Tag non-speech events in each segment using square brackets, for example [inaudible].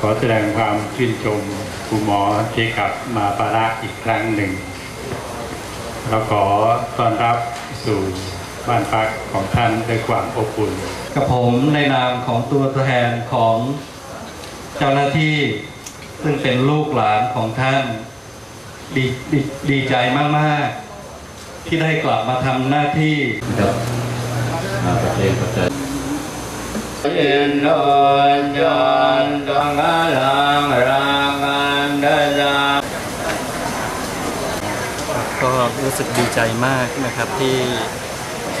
ขอแสดงความชื่นชมคุณหมอเจกับมาปาระอีกครั้งหนึ่งเราขอต้อนรับสู่บ้านพักของท่านด้วยความอบอุ่นกับผมในนามของตัวแทนของเจ้าหน้าที่ซึ่งเป็นลูกหลานของท่านดีดีดีใจมากๆ ที่ได้กลับมาทำหน้าที่ อินโดจันตังกาลังรังกันดาจาก็รู้สึกดีใจมากนะครับที่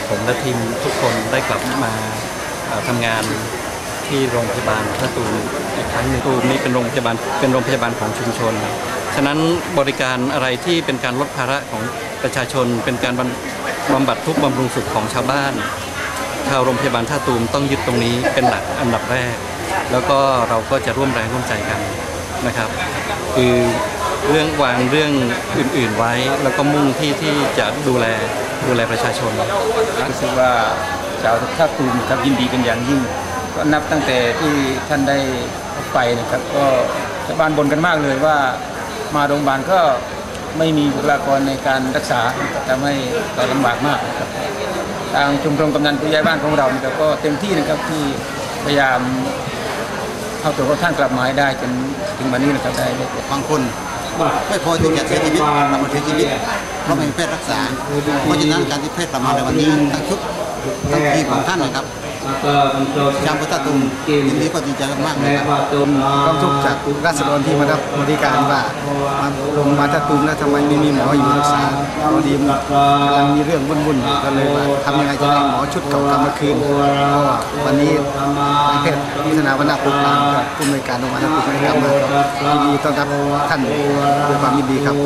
ผมและทีมทุกคนได้กลับมาทำงานที่โรงพยาบาลพระตูมอีกครั้งหนึ่งตูมนี้เป็นโรงพยาบาลเป็นโรงพยาบาลของชุมชน ฉะนั้นบริการอะไรที่เป็นการลดภาระของประชาชน เป็นการบำบำบัดทุกข์บำรุงสุขของชาวบ้าน ชาวโรงพยาบาลท่าตูมต้องยึดตรงนี้เป็นหลักอันดับแรก แล้วก็เราก็จะร่วมแรงร่วมใจกันนะครับ คือเรื่องวางเรื่องอื่น ๆไว้ แล้วก็มุ่งที่ที่จะดูแลดูแลประชาชนรู้สึกว่าชาวท่าตูมครับยินดีเป็นอย่างยิ่ง ก็นับตั้งแต่ที่ท่านได้ไปนะครับ ก็ชาวบ้านบ่นกันมากเลยว่ามาโรงพยาบาลก็ไม่มีบุคลากรในการรักษาทำให้เราลำบากมากครับ ทางชุมชนกำนันผู้ใหญ่บ้านของเรานะครับก็เต็มที่นะครับที่พยายามเอาตัวขาท่านกลับมาให้ได้จนถึงวันนี้นะครับได้ได้บางคนไม่พอที่จะเสียชีวิตเรามาเสียชีวิตเพราะไม่มีแพทย์รักษา เพราะฉะนั้นการที่แพทย์กลับมาในวันนี้ทั้งชุดทั้งทีมของท่านนะครับ ชาวพุทธตุมทีนี้ก็ดีใจมากๆเลยครับความทุกข์จากราษฎรที่มารับบริการว่ามาลงมาตะตุมแล้วทำไมไม่มีหมออยู่รักษาพอดีกำลังมีเรื่องวุ่นๆก็เลยว่าทำยังไงจะได้หมอชุดเก่ากลับมาคืนก็วันนี้นายแพทย์พัฒนาวัฒนาปุกลางกับผู้อำนวยการโรงพยาบาลตะตุมได้กลับมาก็ยินดีต้อนรับท่านด้วยความยินดีครับ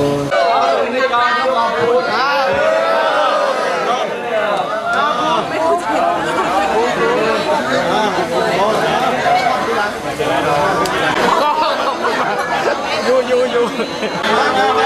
Okay. [laughs]